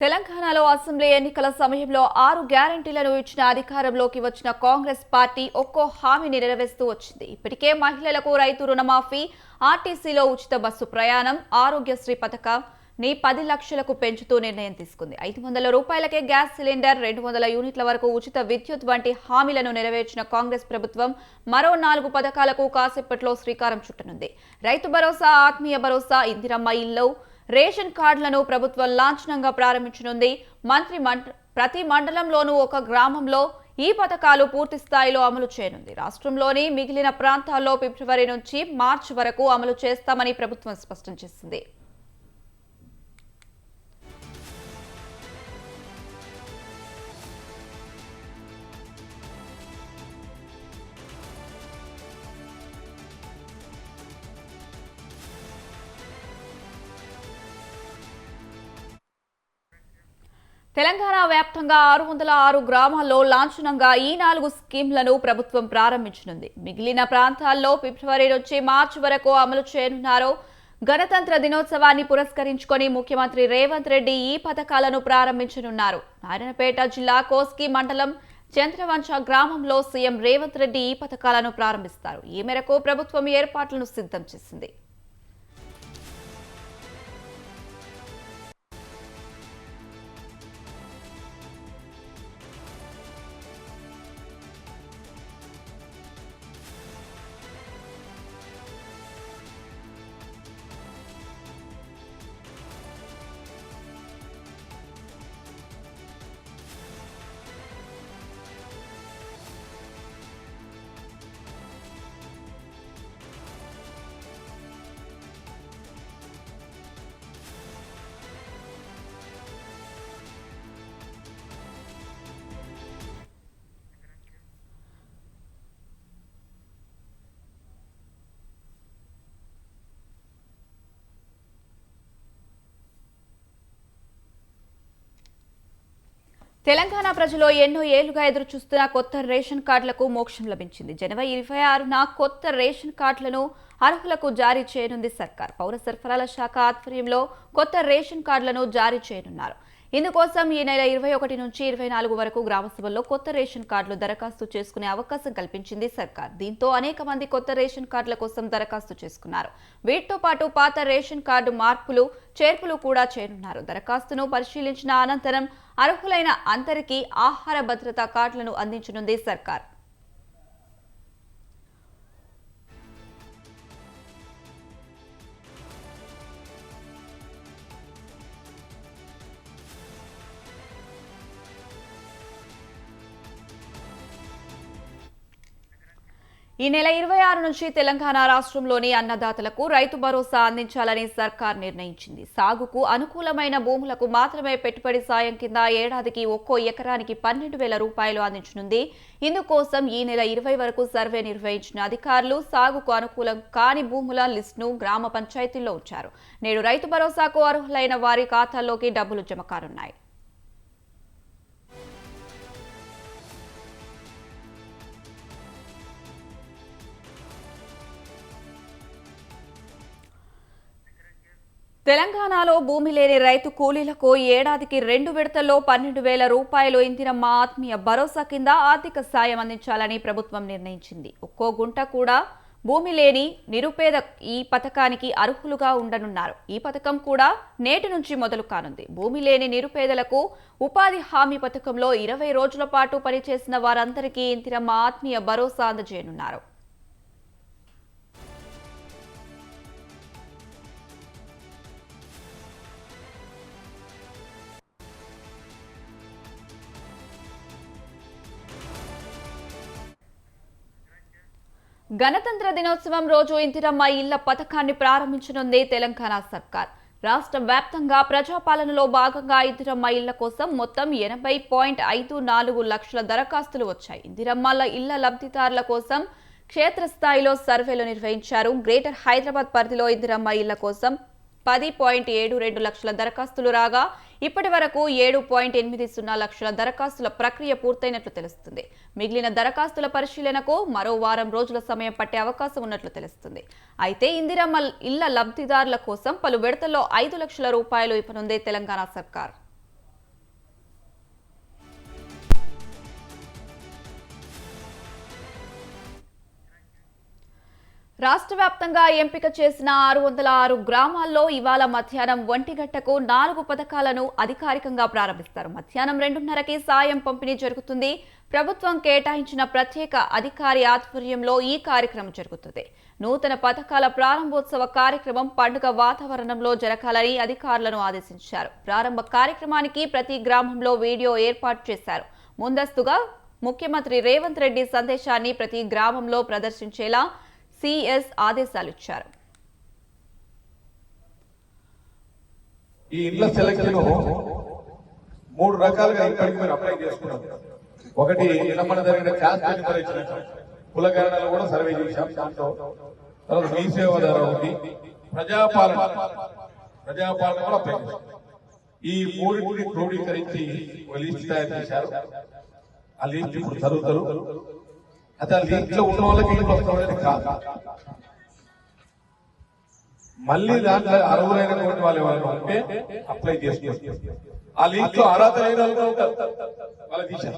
తెలంగాణలో అసెంబ్లీ ఎన్నికల సమయంలో ఆరు గ్యారంటీలను ఇచ్చిన అధికారంలోకి వచ్చిన కాంగ్రెస్ పార్టీ ఒక్కో హామీని నెరవేరుస్తూ వచ్చింది. ఇప్పటికే మహిళలకు రైతు రుణమాఫీ ఆర్టీసీలో ఉచిత బస్సు ప్రయాణం ఆరోగ్యశ్రీ పథకం ని పది లక్షలకు పెంచుతూ నిర్ణయం తీసుకుంది. ఐదు వందల రూపాయలకే గ్యాస్ సిలిండర్ రెండు వందల యూనిట్ల వరకు ఉచిత విద్యుత్ వంటి హామీలను నెరవేర్చిన కాంగ్రెస్ ప్రభుత్వం మరో నాలుగు పథకాలకు కాసేపట్లో శ్రీకారం చుట్టనుంది. రైతు భరోసా ఆత్మీయ భరోసా ఇందిరమ్మ ఇల్లు రేషన్ కార్డులను ప్రభుత్వం లాంఛనంగా ప్రారంభించనుంది. మంత్రి ప్రతి మండలంలోనూ ఒక గ్రామంలో ఈ పథకాలు పూర్తి స్థాయిలో అమలు చేయనుంది. రాష్ట్రంలోని మిగిలిన ప్రాంతాల్లో ఫిబ్రవరి నుంచి మార్చి వరకు అమలు చేస్తామని ప్రభుత్వం స్పష్టం చేసింది. తెలంగాణ వ్యాప్తంగా ఆరు వందల ఆరు గ్రామాల్లో లాంఛనంగా ఈ నాలుగు స్కీమ్లను ప్రభుత్వం ప్రారంభించనుంది. మిగిలిన ప్రాంతాల్లో ఫిబ్రవరి నుంచి మార్చి వరకు అమలు చేయనున్నారు. గణతంత్ర దినోత్సవాన్ని పురస్కరించుకొని ముఖ్యమంత్రి రేవంత్ రెడ్డి ఈ పథకాలను ప్రారంభించనున్నారు. నారాయణపేట జిల్లా కోస్కి మండలం చంద్రవంచ గ్రామంలో సీఎం రేవంత్ రెడ్డి ఈ పథకాలను ప్రారంభిస్తారు. ఈ మేరకు ప్రభుత్వం ఏర్పాట్లను సిద్ధం చేసింది. తెలంగాణ ప్రజలు ఎన్నో ఏళ్ళుగా ఎదురు చూస్తున్న కొత్త రేషన్ కార్డులకు మోక్షం లభించింది. జనవరి ఇరవై ఆరున కొత్త రేషన్ కార్డులను అర్హులకు జారీ చేయనుంది సర్కార్. పౌర సరఫరాల శాఖ ఆధ్వర్యంలో కొత్త రేషన్ కార్డులను జారీ చేయనున్నారు. ఇందుకోసం ఈ నెల ఇరవై ఒకటి నుంచి ఇరవై నాలుగు వరకు గ్రామసభల్లో కొత్త రేషన్ కార్డులు దరఖాస్తు చేసుకునే అవకాశం కల్పించింది సర్కార్. దీంతో అనేక మంది కొత్త రేషన్ కార్డుల కోసం దరఖాస్తు చేసుకున్నారు. వీటితో పాటు పాత రేషన్ కార్డు మార్పులు చేర్పులు కూడా చేయనున్నారు. దరఖాస్తును పరిశీలించిన అనంతరం అర్హులైన అందరికీ ఆహార భద్రతా కార్డులను అందించనుంది సర్కార్. ఈ నెల ఇరవై ఆరు నుంచి తెలంగాణ రాష్ట్రంలోని అన్నదాతలకు రైతు భరోసా అందించాలని సర్కార్ నిర్ణయించింది. సాగుకు అనుకూలమైన భూములకు మాత్రమే పెట్టుబడి సాయం కింద ఏడాదికి ఒక్కో ఎకరానికి పన్నెండు వేల రూపాయలు అందించనుంది. ఇందుకోసం ఈ నెల ఇరవై వరకు సర్వే నిర్వహించిన అధికారులు సాగుకు అనుకూలం కాని భూముల లిస్టును గ్రామ పంచాయతీల్లో ఉంచారు. నేడు రైతు భరోసాకు అర్హులైన వారి ఖాతాల్లోకి డబ్బులు జమ కానున్నాయి. తెలంగాణలో భూమి లేని రైతు కూలీలకు ఏడాదికి రెండు విడతల్లో పన్నెండు వేల రూపాయలు ఇందిరమ్మ ఆత్మీయ భరోసా కింద ఆర్థిక సాయం అందించాలని ప్రభుత్వం నిర్ణయించింది. ఒక్కో గుంట కూడా భూమి లేని నిరుపేద ఈ పథకానికి అర్హులుగా ఉండనున్నారు. ఈ పథకం కూడా నేటి నుంచి మొదలు కానుంది. భూమి లేని నిరుపేదలకు ఉపాధి హామీ పథకంలో ఇరవై రోజుల పాటు పనిచేసిన వారందరికీ ఇందిరమ్మ ఆత్మీయ భరోసా అందజేయనున్నారు. గణతంత్ర దినోత్సవం రోజు ఇందిరమ్మ ఇళ్ళ పథకాన్ని ప్రారంభించనుంది తెలంగాణ సర్కార్. రాష్ట్ర వ్యాప్తంగా ప్రజాపాలనలో భాగంగా ఇందిరమ్మ ఇళ్ళ కోసం మొత్తం ఎనభై పాయింట్ ఐదు నాలుగు లక్షల దరఖాస్తులు వచ్చాయి. ఇందిరమ్మల ఇళ్ళ లబ్ధిదారుల కోసం క్షేత్రస్థాయిలో సర్వేలు నిర్వహించారు. గ్రేటర్ హైదరాబాద్ పరిధిలో ఇందిరమ్మ ఇళ్ళ కోసం పది పాయింట్ ఏడు రెండు లక్షల దరఖాస్తులు రాగా ఇప్పటి వరకు ఏడు పాయింట్ ఎనిమిది సున్నా లక్షల దరఖాస్తుల ప్రక్రియ పూర్తయినట్లు తెలుస్తుంది. మిగిలిన దరఖాస్తుల పరిశీలనకు మరో వారం రోజుల సమయం పట్టే అవకాశం ఉన్నట్లు తెలుస్తుంది. అయితే ఇందిరమ్మ ఇళ్ళ లబ్ధిదారుల కోసం పలు విడతల్లో ఐదు లక్షల రూపాయలు ఇవ్వనుందే తెలంగాణ సర్కార్. రాష్ట్ర వ్యాప్తంగా ఎంపిక చేసిన ఆరు వందల ఆరు గ్రామాల్లో ఇవాళ మధ్యాహ్నం ఒంటి గంటకు నాలుగు పథకాలను అధికారికంగా ప్రారంభిస్తారు. మధ్యాహ్నం రెండున్నరకి సాయం పంపిణీ జరుగుతుంది. ప్రభుత్వం కేటాయించిన ప్రత్యేక అధికారి ఆధ్వర్యంలో ఈ కార్యక్రమం జరుగుతుంది. నూతన పథకాల ప్రారంభోత్సవ కార్యక్రమం పండుగ వాతావరణంలో జరగాలని అధికారులను ఆదేశించారు. ప్రారంభ కార్యక్రమానికి ప్రతి గ్రామంలో వీడియో ఏర్పాటు చేశారు. ముందస్తుగా ముఖ్యమంత్రి రేవంత్ రెడ్డి సందేశాన్ని ప్రతి గ్రామంలో ప్రదర్శించేలా సిఎస్ ఆదేశాలిచ్చారు. ఈ ఇండ్ల సెలక్షన్ మూడు రకాలుగా ఇక్కడికి మీరు అప్లై చేసుకున్నాం ఒకటి నిలబడ జరిగిన క్యాస్ట్ ఎన్యుమరేషన్ కులగణనలు కూడా సర్వే చేశాం దాంట్లో. తర్వాత మీ సేవ ద్వారా ఉంది. ప్రజాపాలన ప్రజాపాలన కూడా అప్లై చేశాం. ఈ మూడింటిని క్రోడీకరించి ఒక లిస్ట్ తయారు చేశారు. ఆ లిస్ట్ ఇప్పుడు చదువుతారు. అయితే ఆ లిస్ట్లో ఉన్న వాళ్ళకి ఇంట్లో వస్తామనేది కాదు. మళ్ళీ దాంట్లో అర్హులైనటువంటి వాళ్ళు ఎవరైనా ఉంటే అప్లై చేసుకోవచ్చు ఆ లిస్ట్లో అర్హత లేని వాళ్ళు కూడా ఉంటారు. వాళ్ళకి